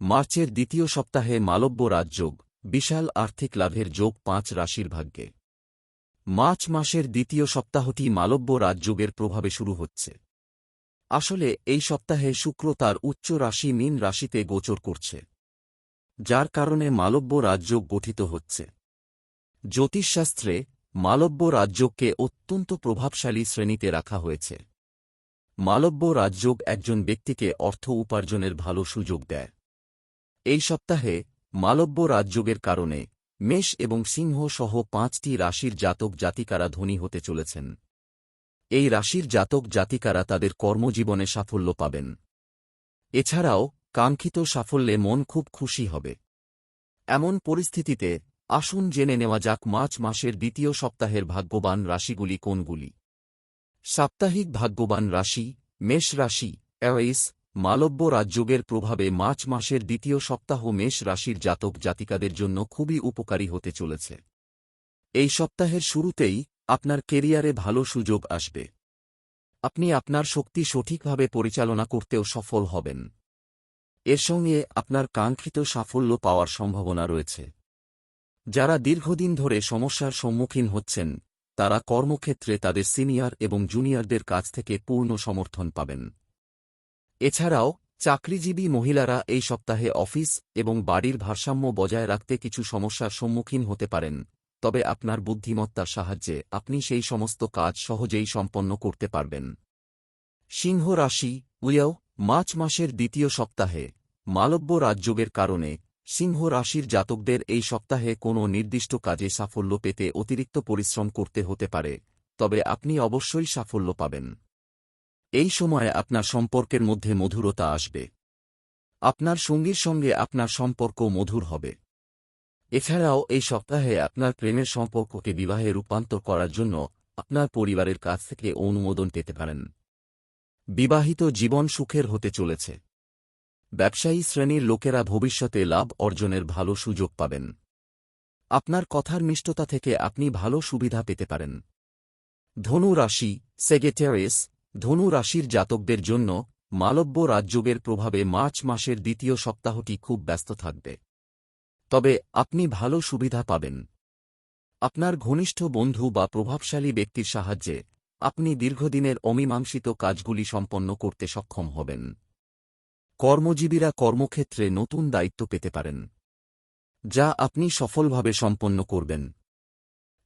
মার্চের দ্বিতীয় সপ্তাহে মালব্য রাজযোগ, বিশাল আর্থিক লাভের যোগ পাঁচ রাশির ভাগ্যে। মার্চ মাসের দ্বিতীয় সপ্তাহটি মালব্য রাজযোগের প্রভাবে শুরু হচ্ছে। আসলে, এই সপ্তাহে শুক্র তার উচ্চ রাশি মীন রাশিতে গোচর করছে, যার কারণে মালব্য রাজযোগ গঠিত হচ্ছে। জ্যোতিষশাস্ত্রে, মালব্য রাজযোগকে অত্যন্ত প্রভাবশালী শ্রেণীতে রাখা হয়েছে। মালব্য রাজযোগ একজন ব্যক্তিকে অর্থ উপার্জনের ভালো সুযোগ দেয়। এই সপ্তাহে মালব্য রাজযোগের কারণে মেষ এবং সিংহ সহ পাঁচটি রাশির জাতক জাতিকারা ধনী হতে চলেছেন। এই রাশির জাতক জাতিকারা তাদের কর্মজীবনে সাফল্য পাবেন। এছাড়াও কাঙ্ক্ষিত সাফল্যে মন খুব খুশি হবে। এমন পরিস্থিতিতে আসুন জেনে নেওয়া যাক মার্চ মাসের দ্বিতীয় সপ্তাহের ভাগ্যবান রাশিগুলি কোনগুলি। সাপ্তাহিক ভাগ্যবান রাশি, মেষ রাশি অ্যাওয়েস মালব্য রাজযোগের প্রভাবে মার্চ মাসের দ্বিতীয় সপ্তাহ মেষ রাশির জাতক জাতিকাদের জন্য খুবই উপকারী হতে চলেছে। এই সপ্তাহের শুরুতেই আপনার কেরিয়ারে ভালো সুযোগ আসবে। আপনি আপনার শক্তি সঠিকভাবে পরিচালনা করতেও সফল হবেন। এর সঙ্গে আপনার কাঙ্ক্ষিত সাফল্য পাওয়ার সম্ভাবনা রয়েছে। যারা দীর্ঘদিন ধরে সমস্যার সম্মুখীন হচ্ছেন, তারা কর্মক্ষেত্রে তাদের সিনিয়র এবং জুনিয়রদের কাছ থেকে পূর্ণ সমর্থন পাবেন। এছাড়াও, চাকরিজীবী মহিলারা এই সপ্তাহে অফিস এবং বাড়ির ভারসাম্য বজায় রাখতে কিছু সমস্যার সম্মুখীন হতে পারেন, তবে আপনার বুদ্ধিমত্তার সাহায্যে আপনি সেই সমস্ত কাজ সহজেই সম্পন্ন করতে পারবেন। সিংহ রাশি, উইয়াও, মার্চ মাসের দ্বিতীয় সপ্তাহে, মালব্য রাজযোগের কারণে, সিংহ রাশির জাতকদের এই সপ্তাহে কোনো নির্দিষ্ট কাজে সাফল্য পেতে অতিরিক্ত পরিশ্রম করতে হতে পারে, তবে আপনি অবশ্যই সাফল্য পাবেন। এই সময়ে আপনার সম্পর্কের মধ্যে মধুরতা আসবে। আপনার সঙ্গীর সঙ্গে আপনার সম্পর্ক মধুর হবে। এছাড়াও এই সপ্তাহে আপনার প্রেমের সম্পর্ককে বিবাহে রূপান্তর করার জন্য আপনার পরিবারের কাছ থেকে অনুমোদন পেতে পারেন। বিবাহিত জীবন সুখের হতে চলেছে। ব্যবসায়ী শ্রেণির লোকেরা ভবিষ্যতে লাভ অর্জনের ভালো সুযোগ পাবেন। আপনার কথার মিষ্টতা থেকে আপনি ভালো সুবিধা পেতে পারেন। ধনু রাশি সেগেটেরিস ধনু রাশির জাতকদের জন্য মালব্য রাজযোগের প্রভাবে মার্চ মাসের দ্বিতীয় সপ্তাহটি খুব ব্যস্ত থাকবে। তবে আপনি ভালো সুবিধা পাবেন। আপনার ঘনিষ্ঠ বন্ধু বা প্রভাবশালী ব্যক্তির সাহায্যে আপনি দীর্ঘদিনের অমীমাংসিত কাজগুলি সম্পন্ন করতে সক্ষম হবেন। কর্মজীবীরা কর্মক্ষেত্রে নতুন দায়িত্ব পেতে পারেন, যা আপনি সফলভাবে সম্পন্ন করবেন।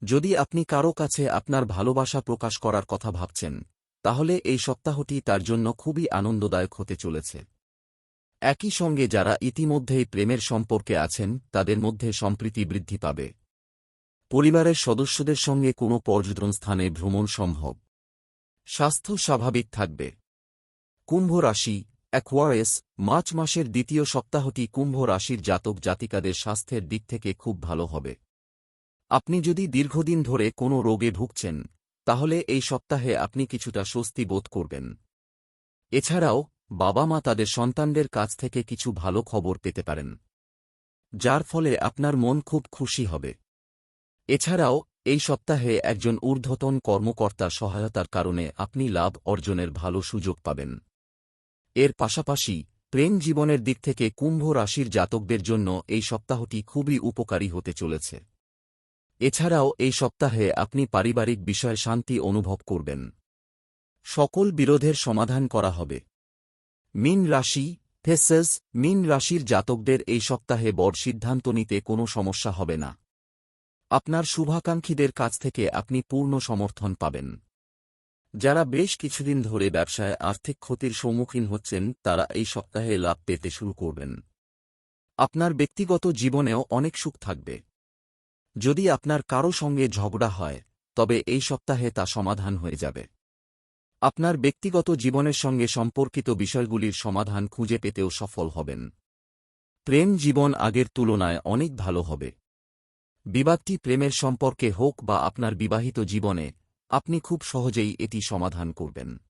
যদি আপনি কারও কাছে আপনার ভালোবাসা প্রকাশ করার কথা ভাবছেন তাহলে এই সপ্তাহটি তার জন্য খুবই আনন্দদায়ক হতে চলেছে। একই সঙ্গে যারা ইতিমধ্যেই প্রেমের সম্পর্কে আছেন, তাদের মধ্যে সম্প্রীতি বৃদ্ধি পাবে। পরিবারের সদস্যদের সঙ্গে কোনো পর্যটন স্থানে ভ্রমণ সম্ভব। স্বাস্থ্য স্বাভাবিক থাকবে। কুম্ভ রাশি অ্যাকোয়ারেস মার্চ মাসের দ্বিতীয় সপ্তাহটি কুম্ভ রাশির জাতক জাতিকাদের স্বাস্থ্যের দিক থেকে খুব ভালো হবে। আপনি যদি দীর্ঘদিন ধরে কোনো রোগে ভুগছেন তাহলে এই সপ্তাহে আপনি কিছুটা স্বস্তি বোধ করবেন। এছাড়াও বাবা মা তাদের সন্তানদের কাছ থেকে কিছু ভালো খবর পেতে পারেন। যার ফলে আপনার মন খুব খুশি হবে। এছাড়াও, এই সপ্তাহে একজন ঊর্ধ্বতন কর্মকর্তার সহায়তার কারণে আপনি লাভ অর্জনের ভালো সুযোগ পাবেন। এর পাশাপাশি, প্রেম জীবনের দিক থেকে কুম্ভ রাশির জাতকদের জন্য এই সপ্তাহটি খুবই উপকারী হতে চলেছে। এছাড়াও, এই সপ্তাহে আপনি পারিবারিক বিষয়ে শান্তি অনুভব করবেন। সকল বিরোধের সমাধান করা হবে। মিন রাশি, থেসেস, মিন রাশির জাতকদের এই সপ্তাহে বড় সিদ্ধান্ত নিতে কোনো সমস্যা হবে না। আপনার শুভাকাঙ্ক্ষীদের কাছ থেকে আপনি পূর্ণ সমর্থন পাবেন। যারা বেশ কিছুদিন ধরে ব্যবসায় আর্থিক ক্ষতির সম্মুখীন হচ্ছেন, তারা এই সপ্তাহে লাভ পেতে শুরু করবেন। আপনার ব্যক্তিগত জীবনেও অনেক সুখ থাকবে। যদি আপনার কারও সঙ্গে ঝগড়া হয়, তবে এই সপ্তাহে তা সমাধান হয়ে যাবে। আপনার ব্যক্তিগত জীবনের সঙ্গে সম্পর্কিত বিষয়গুলির সমাধান খুঁজে পেতেও সফল হবেন। প্রেম জীবন আগের তুলনায় অনেক ভালো হবে। বিবাদটি প্রেমের সম্পর্কে হোক বা আপনার বিবাহিত জীবনে, আপনি খুব সহজেই এটি সমাধান করবেন।